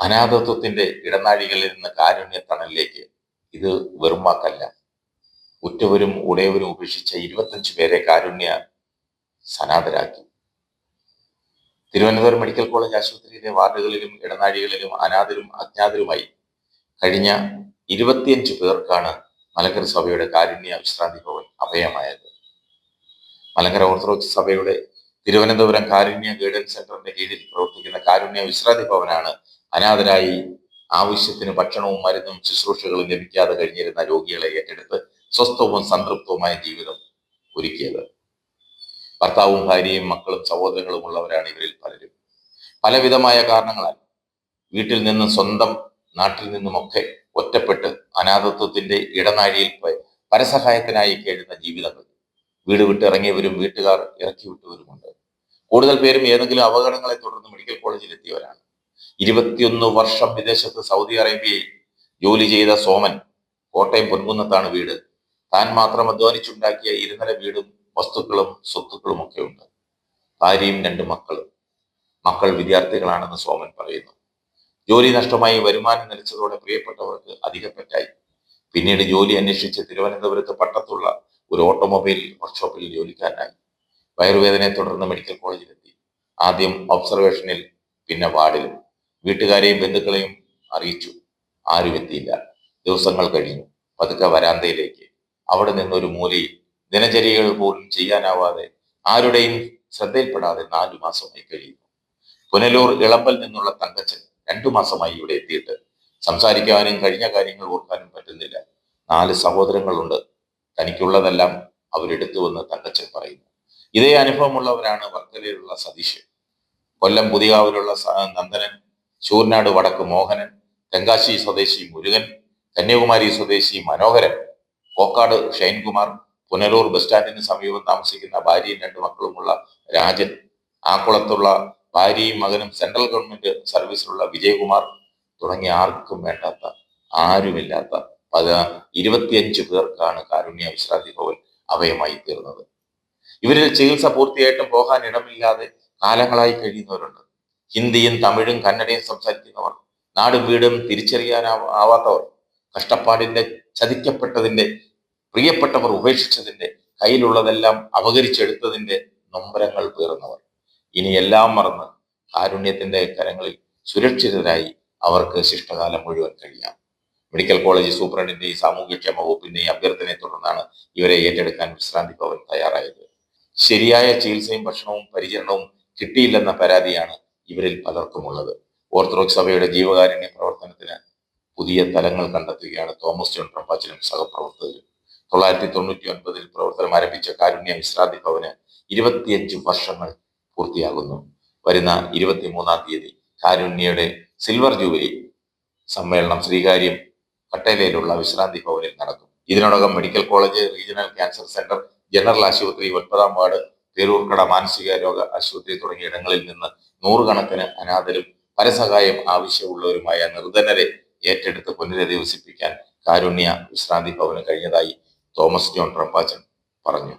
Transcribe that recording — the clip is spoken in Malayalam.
അനാഥത്വത്തിന്റെ ഇടനാഴികളിൽ നിന്ന് കാരുണ്യ തണലിലേക്ക് ഇത് വെറും വാക്കല്ല. ഉറ്റവരും ഉടയവരും ഉപേക്ഷിച്ച ഇരുപത്തഞ്ച് പേരെ കാരുണ്യ സനാഥരാക്കി തിരുവനന്തപുരം മെഡിക്കൽ കോളേജ് ആശുപത്രിയിലെ വാർഡുകളിലും ഇടനാഴികളിലും അനാഥരും അജ്ഞാതരുമായി കഴിഞ്ഞ ഇരുപത്തിയഞ്ച് പേർക്കാണ് മലങ്കര സഭയുടെ കാരുണ്യ വിശ്രാന്തി ഭവൻ അഭയമായത്. മലങ്കര ഓർത്തഡോക്സ് സഭയുടെ തിരുവനന്തപുരം കാരുണ്യ ഗൈഡൻസ് സെന്ററിന്റെ കീഴിൽ പ്രവർത്തിക്കുന്ന കാരുണ്യ വിശ്രാന്തി ഭവനാണ് അനാഥരായി ആവശ്യത്തിന് ഭക്ഷണവും മരുന്നും ശുശ്രൂഷകളും ലഭിക്കാതെ കഴിഞ്ഞിരുന്ന രോഗികളെ ഏറ്റെടുത്ത് സ്വസ്ഥവും സംതൃപ്തവുമായ ജീവിതം ഒരുക്കിയത്. ഭർത്താവും ഭാര്യയും മക്കളും സഹോദരങ്ങളും ഉള്ളവരാണ് ഇവരിൽ പലരും. പലവിധമായ കാരണങ്ങളാൽ വീട്ടിൽ നിന്നും സ്വന്തം നാട്ടിൽ നിന്നുമൊക്കെ ഒറ്റപ്പെട്ട് അനാഥത്വത്തിന്റെ ഇടനാഴിയിൽ പരസഹായത്തിനായി കേഴുന്ന ജീവിതങ്ങൾ വീട് വിട്ടിറങ്ങിയവരും വീട്ടുകാർ ഇറക്കി വിട്ടവരുമുണ്ട്. കൂടുതൽ പേരും ഏതെങ്കിലും അപകടങ്ങളെ തുടർന്ന് മെഡിക്കൽ കോളേജിൽ എത്തിയവരാണ് ഇരുപത്തിയൊന്ന് വർഷം വിദേശത്ത് സൗദി അറേബ്യയിൽ ജോലി ചെയ്ത സോമൻ കോട്ടയം പൊൻകുന്നത്താണ് വീട്. താൻ മാത്രം അധ്വാനിച്ചുണ്ടാക്കിയ ഇരുനില വീടും വസ്തുക്കളും സ്വത്തുക്കളും ഒക്കെ ഉണ്ട്. ഭാര്യയും രണ്ട് മക്കളും. മക്കൾ വിദ്യാർത്ഥികളാണെന്ന് സോമൻ പറയുന്നു. ജോലി നഷ്ടമായി വരുമാനം നിലച്ചതോടെ പ്രിയപ്പെട്ടവർക്ക് അധികപ്പറ്റായി പിന്നീട് ജോലി അന്വേഷിച്ച് തിരുവനന്തപുരത്ത് പട്ടത്തുള്ള ഒരു ഓട്ടോമൊബൈൽ വർക്ക്ഷോപ്പിൽ ജോലിക്കാരനായി. വയറുവേദനയെ തുടർന്ന് മെഡിക്കൽ കോളേജിലെത്തി. ആദ്യം ഒബ്സർവേഷനിൽ പിന്നെ വാർഡിലും. വീട്ടുകാരെയും ബന്ധുക്കളെയും അറിയിച്ചു. ആരും എത്തിയില്ല. ദിവസങ്ങൾ കഴിഞ്ഞു. പതുക്കെ വരാന്തയിലേക്ക്. അവിടെ നിന്നൊരു മൂലയിൽ ദിനചര്യകൾ പോലും ചെയ്യാനാവാതെ ആരുടെയും ശ്രദ്ധയിൽപ്പെടാതെ നാലു മാസമായി കഴിയുന്നു. പുനലൂർ ഇളമ്പൽ നിന്നുള്ള തങ്കച്ചൻ രണ്ടു മാസമായി ഇവിടെ എത്തിയിട്ട് സംസാരിക്കാനും കഴിഞ്ഞ കാര്യങ്ങൾ ഓർക്കാനും പറ്റുന്നില്ല. നാല് സഹോദരങ്ങളുണ്ട്. തനിക്കുള്ളതെല്ലാം അവരെടുത്തുവെന്ന് തങ്കച്ചൻ പറയുന്നു. ഇതേ അനുഭവമുള്ളവരാണ് വർക്കലയിലുള്ള സതീഷ് കൊല്ലം പുതിയാവിലുള്ള നന്ദനൻ ശൂർനാട് വടക്ക് മോഹനൻ തെങ്കാശി സ്വദേശി മുരുകൻ കന്യാകുമാരി സ്വദേശി മനോഹരൻ കോക്കാട് ഷൈൻകുമാർ പുനലൂർ ബസ് സ്റ്റാൻഡിന് സമീപം താമസിക്കുന്ന ഭാര്യയും രണ്ട് മക്കളുമുള്ള രാജൻ ആക്കുളത്തുള്ള ഭാര്യയും മകനും സെൻട്രൽ ഗവൺമെന്റ് സർവീസിലുള്ള വിജയകുമാർ തുടങ്ങി ആർക്കും വേണ്ടാത്ത ആരുമില്ലാത്ത പത ഇരുപത്തിയഞ്ച് പേർക്കാണ് കാരുണ്യ വിശ്രാന്തി ഭവൻ അഭയമായി തീർന്നത്. ഇവരിൽ ചികിത്സ പൂർത്തിയായിട്ടും പോകാൻ ഇടമില്ലാതെ കാലങ്ങളായി കഴിയുന്നവരുണ്ട്. ഹിന്ദിയും തമിഴും കന്നഡയും സംസാരിക്കുന്നവർ നാടും വീടും തിരിച്ചറിയാൻ ആവാത്തവർ കഷ്ടപ്പാടിന്റെ ചതിക്കപ്പെട്ടതിന്റെ പ്രിയപ്പെട്ടവർ ഉപേക്ഷിച്ചതിന്റെ കയ്യിലുള്ളതെല്ലാം അപകരിച്ചെടുത്തതിന്റെ നൊമ്പരങ്ങൾ പേറുന്നവർ. ഇനി എല്ലാം മറന്ന് കാരുണ്യത്തിന്റെ കരങ്ങളിൽ സുരക്ഷിതരായി അവർക്ക് ശിഷ്ടകാലം മുഴുവൻ കഴിയാം. മെഡിക്കൽ കോളേജ് സൂപ്രണ്ടിന്റെയും സാമൂഹ്യക്ഷേമ വകുപ്പിന്റെയും അഭ്യർത്ഥനയെ തുടർന്നാണ് ഇവരെ ഏറ്റെടുക്കാൻ വിശ്രാന്തി ഭവൻ തയ്യാറായത്. ശരിയായ ചികിത്സയും ഭക്ഷണവും പരിചരണവും കിട്ടിയില്ലെന്ന പരാതിയാണ് ഇവരിൽ പലർക്കുമുള്ളത്. ഓർത്തഡോക്സ് സഭയുടെ ജീവകാരുണ്യ പ്രവർത്തനത്തിന് പുതിയ തലങ്ങൾ കണ്ടെത്തുകയാണ് തോമസ് ജോൺ പ്രഭാച്ചനും സഹപ്രവർത്തകരും. തൊള്ളായിരത്തി തൊണ്ണൂറ്റി ഒൻപതിൽ പ്രവർത്തനം ആരംഭിച്ച കാരുണ്യ വിശ്രാന്തി ഭവന് ഇരുപത്തിയഞ്ച് വർഷങ്ങൾ പൂർത്തിയാകുന്നു. വരുന്ന ഇരുപത്തിമൂന്നാം തീയതി കാരുണ്യയുടെ സിൽവർ ജൂബിലി സമ്മേളനം ശ്രീകാര്യം പട്ടേലയിലുള്ള വിശ്രാന്തി ഭവനിൽ നടക്കും. ഇതിനോടകം medical college regional cancer centre general ആശുപത്രി ഒൻപതാം വാർഡ് പേരൂർക്കട മാനസിക രോഗ ആശുപത്രി തുടങ്ങിയ ഇടങ്ങളിൽ നിന്ന് നൂറുകണക്കിന് അനാഥരും പരസഹായം ആവശ്യമുള്ളവരുമായ നിർധനരെ ഏറ്റെടുത്ത് പുനരധിവസിപ്പിക്കാൻ കാരുണ്യ വിശ്രാന്തി ഭവന് കഴിഞ്ഞതായി തോമസ് ജോൺ പ്രപ്പാച്ചൻ പറഞ്ഞു.